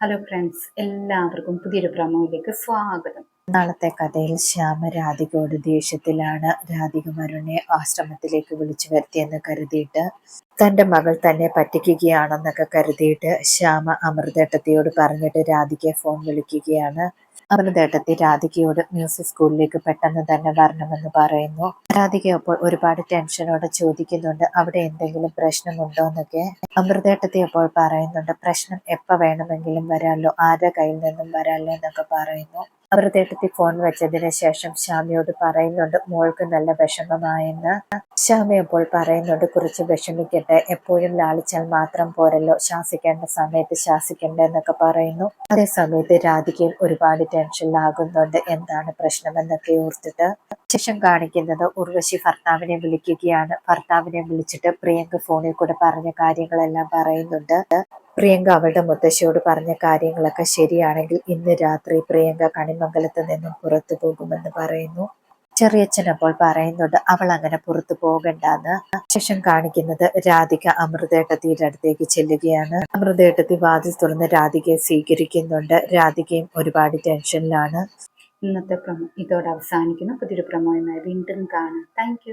Hello friends എല്ലാവർക്കും പുതിയൊരു പ്രമോയിലേക്ക് സ്വാഗതം. നാളത്തെ കഥയിൽ ശ്യാമ രാധികയോട് ദേഷ്യത്തിലാണ് രാധിക മരുണെ ആശ്രമത്തിലേക്ക് വിളിച്ചു വരുത്തിയെന്ന് കരുതിയിട്ട് തന്റെ മകൾ തന്നെ പറ്റിക്കുകയാണെന്നൊക്കെ കരുതിയിട്ട് ശ്യാമ അമൃതേട്ടത്തിയോട് പറഞ്ഞിട്ട് രാധികയെ ഫോൺ വിളിക്കുകയാണ്. അമൃതേട്ടത്തി രാധികയോട് മ്യൂസിക് സ്കൂളിലേക്ക് പെട്ടെന്ന് തന്നെ വരണമെന്ന് പറയുന്നു. രാധിക അപ്പോൾ ഒരുപാട് ടെൻഷനോടെ ചോദിക്കുന്നുണ്ട് അവിടെ എന്തെങ്കിലും പ്രശ്നമുണ്ടോ എന്നൊക്കെ. അമൃതേട്ടത്തി അപ്പോൾ പറയുന്നുണ്ട് പ്രശ്നം എപ്പോൾ വേണമെങ്കിലും വരാമല്ലോ ആരുടെ കയ്യിൽ നിന്നും വരാമല്ലോ എന്നൊക്കെ പറയുന്നു. അമൃതേട്ടത്തി ഫോൺ വെച്ചതിന് ശേഷം ശ്യാമയോട് പറയുന്നുണ്ട് മോൾക്ക് നല്ല വിഷമമായെന്ന്. ശ്യാമ അപ്പോൾ പറയുന്നുണ്ട് കുറിച്ച് വിഷമിക്കട്ടെ എപ്പോഴും ലാളിച്ചാൽ മാത്രം പോരല്ലോ ശാസിക്കേണ്ട സമയത്ത് ശാസിക്കണ്ട എന്നൊക്കെ പറയുന്നു. അതേ സമയത്ത് രാധികയും ഒരുപാട് ടെൻഷനിലാകുന്നുണ്ട് എന്താണ് പ്രശ്നമെന്നൊക്കെ ഓർത്തിട്ട് ശേഷം കാണിക്കുന്നത് ഉർവശി ഭർത്താവിനെ വിളിക്കുകയാണ്. ഭർത്താവിനെ വിളിച്ചിട്ട് പ്രിയങ്ക ഫോണിൽ കൂടെ പറഞ്ഞ കാര്യങ്ങളെല്ലാം പറയുന്നുണ്ട്. പ്രിയങ്ക അവളുടെ മുത്തശ്ശിയോട് പറഞ്ഞ കാര്യങ്ങളൊക്കെ ശരിയാണെങ്കിൽ ഇന്ന് രാത്രി പ്രിയങ്ക കണിമംഗലത്ത് നിന്നും പുറത്തു പോകുമെന്ന് പറയുന്നു. ചെറിയച്ഛൻ അപ്പോൾ പറയുന്നുണ്ട് അവൾ അങ്ങനെ പുറത്തു പോകണ്ടെന്ന്. ശേഷം കാണിക്കുന്നത് രാധിക അമൃതേട്ടത്തിയുടെ അടുത്തേക്ക് ചെല്ലുകയാണ്. അമൃതേട്ടത്തി വാതിൽ തുറന്ന് രാധികയെ സ്വീകരിക്കുന്നുണ്ട്. രാധികയും ഒരുപാട് ടെൻഷനിലാണ്. ഇന്നത്തെ പ്രമോ ഇതോടെ അവസാനിക്കുന്നു. പുതിയൊരു പ്രമോയുമായി വീണ്ടും കാണാം. താങ്ക്